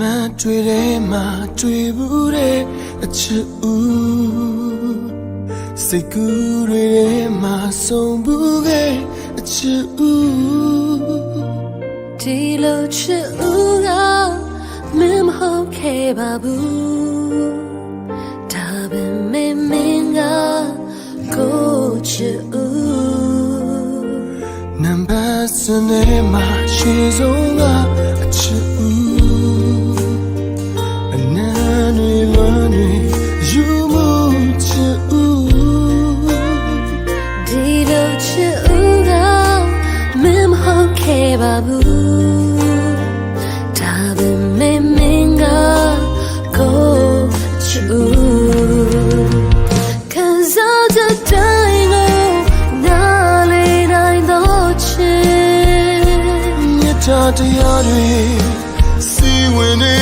မန်တွေ့တယ်မှာတွေ့ဘူးတဲ့အချစ်ဦးစိတ်ကူးတွေထဲမှာဆုံးဘူးခဲ့အချစ်ဦးဒီလိုချစ်ဦးကမင်းမဟုတ်ခဲ့ပါဘူးဒါပေမဲ့မင်းကကိုချစ်ဦးနံပါတ်စနေမှာရှေ့ဆုံးကအချစ်ဦး ဘူးဒါပေမဲ့မင်းကကိုချစ်ဦး Cause all the time oh not late I know you မြတ်တာတရားတွေစီဝင်နေ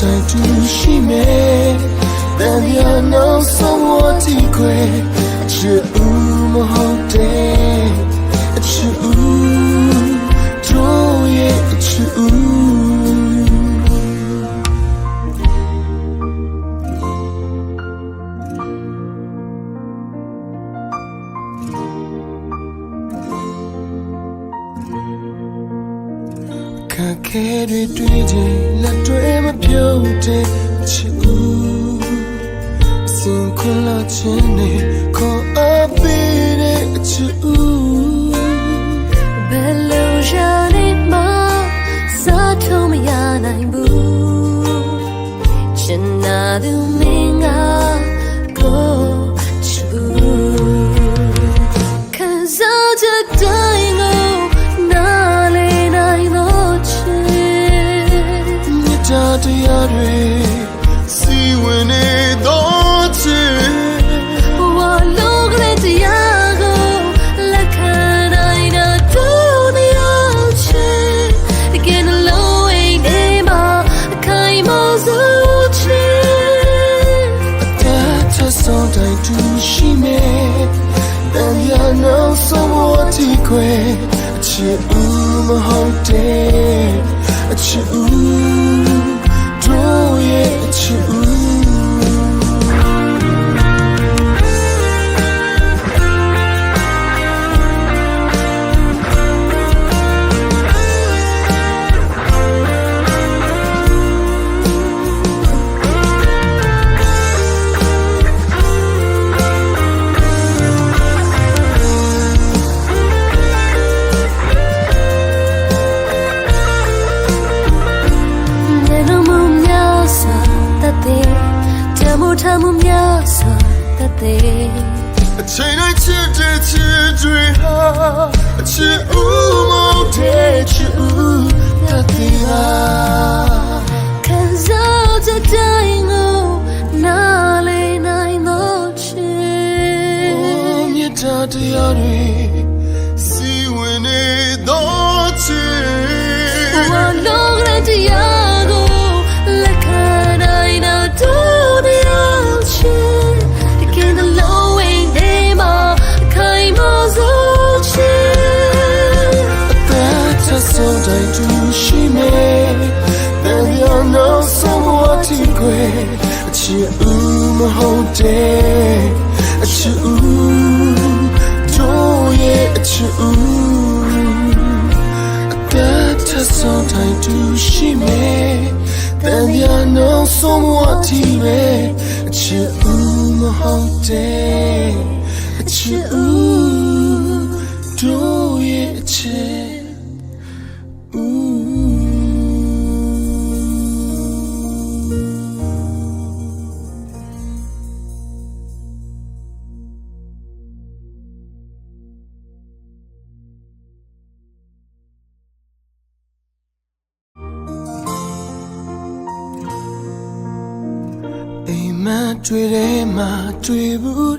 တိုင်းသူရှိမယ်။တန်ရနောက်ဆုံးဝတီခွေအချစ်ဦးမဟုတ်တဲ့အချစ်ဦးတို့ရဲ့အချစ်ဦးခက်ခဲတွေတွေ့ခြင်းလက်တွေမပြု တဲ့ချစ်ဦးအစဉ်ခွန်လာခြင်းနဲ့ခေါ်အပ်ပေးတဲ့ချစ်ဦးဘယ်လိုရနေမှာစားထုံးမရနိုင်ဘူးရှင်နာသူ ခွေအချစ်ဦးမဟုတ်တဲ့အချစ်ဦးတို့ရဲ့အချစ်ဦး ထားမှုများစွာတတ်တယ်အချိန်တိုင်းချစ်တဲ့ချစ်တွေဟာအချစ်ဦးမောတဲ့ချစ်ဦးတတ်တယ်ဟာခံစားကြတိုင်းကိုနားလေနိုင်တော့ချစ်မြတ်တာတရားတွေစီဝင်နေတော့ချစ်ဘဝလုံးရတရား ဆုံးတိုင်းသူရှိမယ်တန်ရနောက်ဆုံးဝတီခွေအချစ်ဦးမဟုတ်တဲ့အချစ်ဦးတို့ရဲ့အချစ်ဦး that to sometimes to she me then ya know someone to me a chiu ma hote a chiu do Amen တွေ့တယ်မှာတွေ့ဘူး